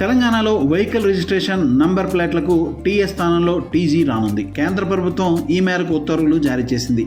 తెలంగాణలో vehicle registration number ప్లేట్లకు TS స్థానంలో టీజీ రానుంది. కేంద్ర ప్రభుత్వం ఈ మేరకు ఉత్తర్వులు జారీ చేసింది.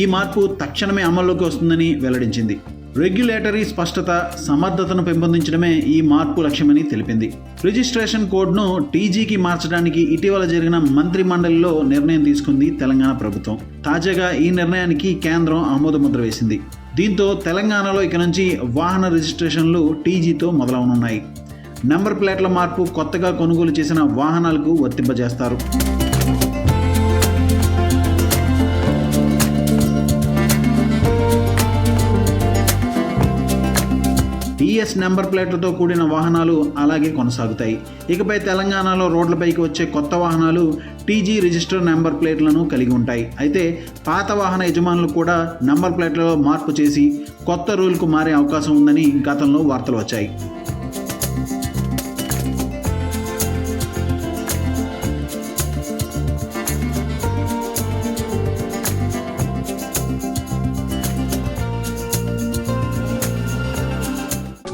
ఈ మార్పు తక్షణమే అమల్లోకి వస్తుందని వెల్లడించింది. రెగ్యులేటరీ స్పష్టత సమర్థతను పెంపొందించడమే ఈ మార్పు లక్ష్యమని తెలిపింది. రిజిస్ట్రేషన్ కోడ్ను టీజీకి మార్చడానికి ఇటీవల జరిగిన మంత్రి మండలిలో నిర్ణయం తీసుకుంది తెలంగాణ ప్రభుత్వం. తాజాగా ఈ నిర్ణయానికి కేంద్రం ఆమోదముద్ర వేసింది. దీంతో తెలంగాణలో ఇక నుంచి వాహన రిజిస్ట్రేషన్లు టీజీతో మొదలవనున్నాయి. నంబర్ ప్లేట్ల మార్పు కొత్తగా కొనుగోలు చేసిన వాహనాలకు వర్తింపజేస్తారు. టీఎస్ నెంబర్ ప్లేట్లతో కూడిన వాహనాలు అలాగే కొనసాగుతాయి. ఇకపై తెలంగాణలో రోడ్లపైకి వచ్చే కొత్త వాహనాలు టీజీ రిజిస్టర్ నెంబర్ ప్లేట్లను కలిగి ఉంటాయి. అయితే పాత వాహన యజమానులు కూడా నెంబర్ ప్లేట్లలో మార్పు చేసి కొత్త రూల్కు మారే అవకాశం ఉందని గతంలో వార్తలు వచ్చాయి.